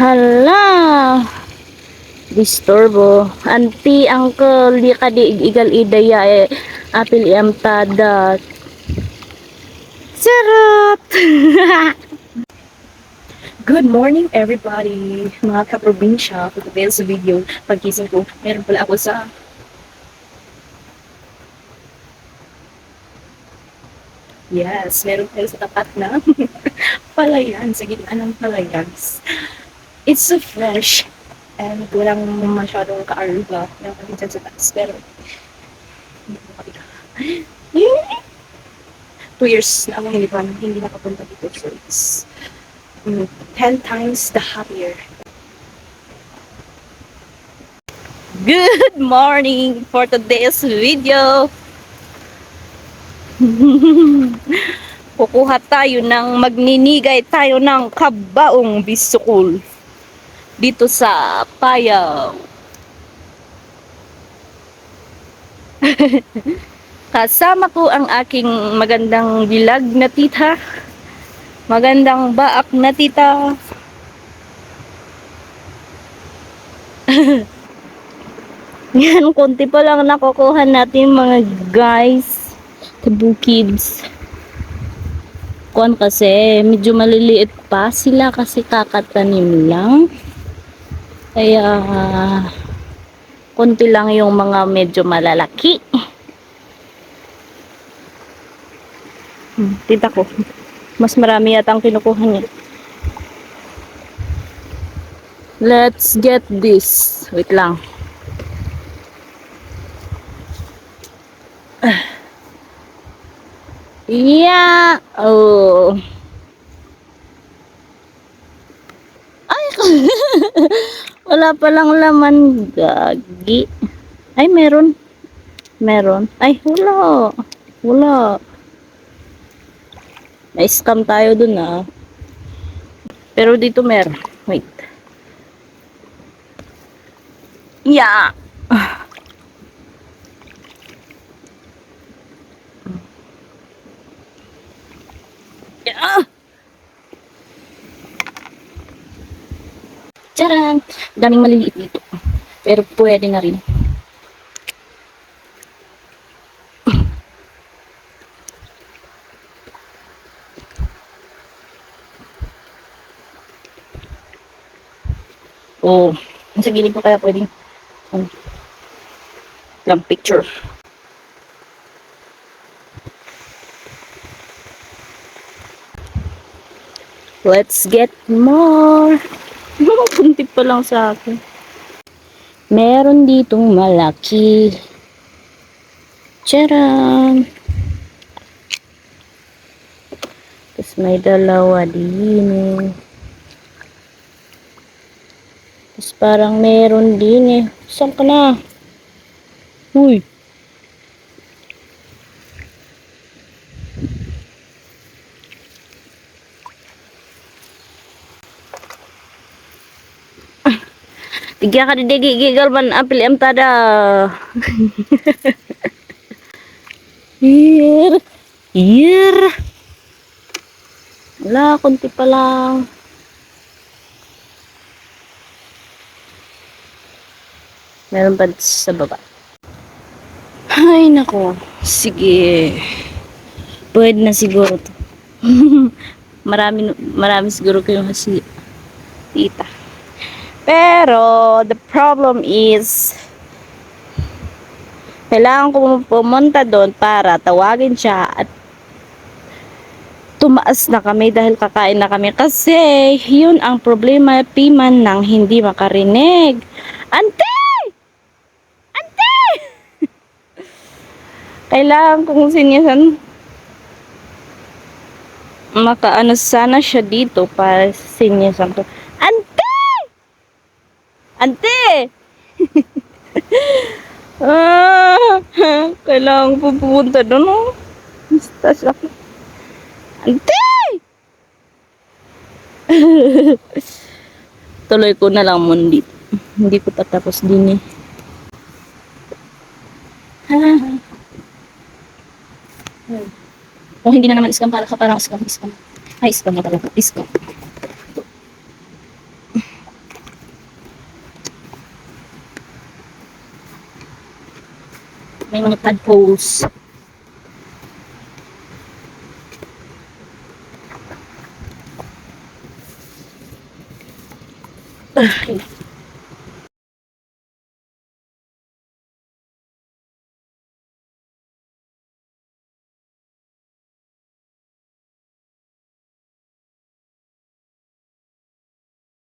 Hala! Disturbo. Auntie, uncle, di ka di igal idaya eh. Apil iamtada. Sarap! Good morning everybody! Mga kaprobinsya, for today's video, pagkising ko, meron pala ako sa Yes, meron tayo sa tapat na palayan, sa gitna ng palayan. It's so fresh and walang masyadong kaaruga na dyan sa taas. Pero. Two years na ako hindi pa hindi nakapunta dito. So, it's mm, 10 times the happier. Good morning for today's video. Kukuha tayo ng magninigay tayo ng kabaong bisukol dito sa Payaw. Kasama ko ang aking magandang bilag na tita. Magandang baak na tita. Yan, konti pa lang nakukuha natin mga guys. Tabu kids. Kuan kasi, medyo maliliit pa sila kasi kakatanim lang. Kaya, konti lang yung mga medyo malalaki. Hmm, tita ko. Mas marami yata ang kinukuha niya. Let's get this. Wait lang. Yeah. Oh. Ay, wala palang laman gagi. Ay, meron. Meron. Ay, wala. Wala. Na-scam tayo dun ah. Pero dito meron. Wait. Yeah. Tcharan! Daming maliliit dito. Pero pwede na rin. Oh, nasa gilid ko kaya pwedeng um, lang picture. Let's get more. Kunti pa lang sa akin. Meron ditong malaki. Charan! Tapos may dalawa din eh. Tapos parang meron din eh. Saan ka na? Uy! Tiga ka di gigal man apil am tada. Here. Here. Wala, konti pa lang. Meron pa sa baba. Ay, nako. Sige. Pwede na siguro to. marami, marami siguro kayo kasi tita. Pero, the problem is, kailangan ko pumunta doon para tawagin siya at tumaas na kami dahil kakain na kami kasi yun ang problema piman nang hindi makarinig. Ante! Ante! kailangan kong sinyasan makaano sana siya dito para sinyasan ko. Ante! Ah, kailangan ko pupunta doon, oh. Basta siya. Ante! Tuloy ko na lang muna dito. Hindi ko tatapos din eh. Oh, hindi na naman scam para ka parang scam, scam. Ay, scam na talaga. Scam. May mga tadpoles. Ay,